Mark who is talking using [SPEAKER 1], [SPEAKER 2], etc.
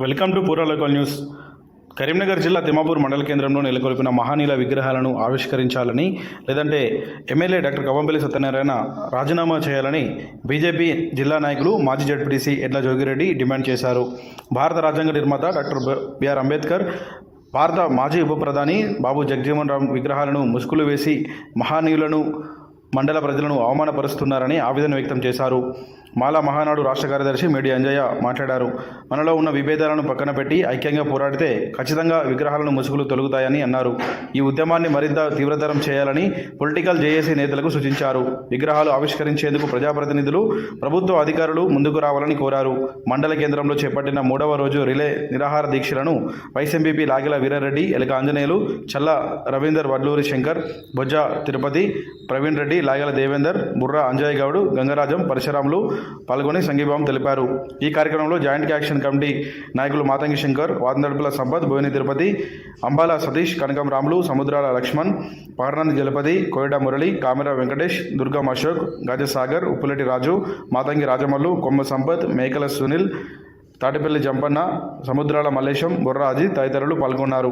[SPEAKER 1] Welcome to Purva local news. Karimnagar జిల్లా తిమాపూర్ మండల కేంద్రంలో నెలకొల్పిన మహానీల విగ్రహాలను ఆవిష్కరించాలని లేదంటే ఎమ్మెల్యే డాక్టర్ కవంపల్లి సత్యనారాయణ రాజీనామా చేయాలని బీజేపీ జిల్లా నాయకులు మాజీ జడ్పీటీసీ ఎడ్ల జోగిరెడ్డి డిమాండ్ చేశారు. భారత రాజ్యాంగ నిర్మాత డాక్టర్ బిఆర్ అంబేద్కర్ భారత మాజీ ఉప ప్రధాని బాబు జగజీవన్ రామ్ విగ్రహాలను ముసుగులు వేసి మహానీయులను మండల ప్రజలను అవమానపరుస్తున్నారని ఆవేదన వ్యక్తం చేశారు. మాలా మహానాడు రాష్ట్ర కార్యదర్శి మేడి అంజయ్య మాట్లాడారు. మనలో ఉన్న విభేదాలను పక్కన పెట్టి ఐక్యంగా పోరాడితే ఖచ్చితంగా విగ్రహాలను ముసుగులు తొలుగుతాయని అన్నారు. ఈ ఉద్యమాన్ని మరింత తీవ్రతరం చేయాలని పొలిటికల్ జేఏసీ నేతలకు సూచించారు. విగ్రహాలు ఆవిష్కరించేందుకు ప్రజాప్రతినిధులు ప్రభుత్వ అధికారులు ముందుకు రావాలని కోరారు. మండల కేంద్రంలో చేపట్టిన మూడవ రోజు రిలే నిరాహార దీక్షలను వైస్ ఎంపీపీ లాగిల వీరారెడ్డి ఎలక ఆంజనేయులు చల్ల రవీందర్ వడ్లూరి శంకర్ బొజ్జ తిరుపతి ప్రవీణ్ రెడ్డి లాగల దేవేందర్ బుర్రా అంజయ్ గౌడ్ గంగరాజం పరశురాములు పాల్గొని సంఘీభావం తెలిపారు. ఈ కార్యక్రమంలో జాయింట్ యాక్షన్ కమిటీ నాయకులు మాతంగి శంకర్ వాదనడుపుల సంపత్ భువని తిరుపతి అంబాల సతీష్ కనకం రాములు సముద్రాల లక్ష్మణ్ పార్నంద్ జలపతి కోయడ మురళి కామెరా వెంకటేష్ దుర్గం అశోక్ గజసాగర్ ఉప్పులటి రాజు మాతంగి రాజమల్లు కొమ్మ సంపత్ మేకల సునీల్ తాటిపల్లి జంపన్న సముద్రాల మల్లేశం బుర్రా అజిత్ తదితరులు పాల్గొన్నారు.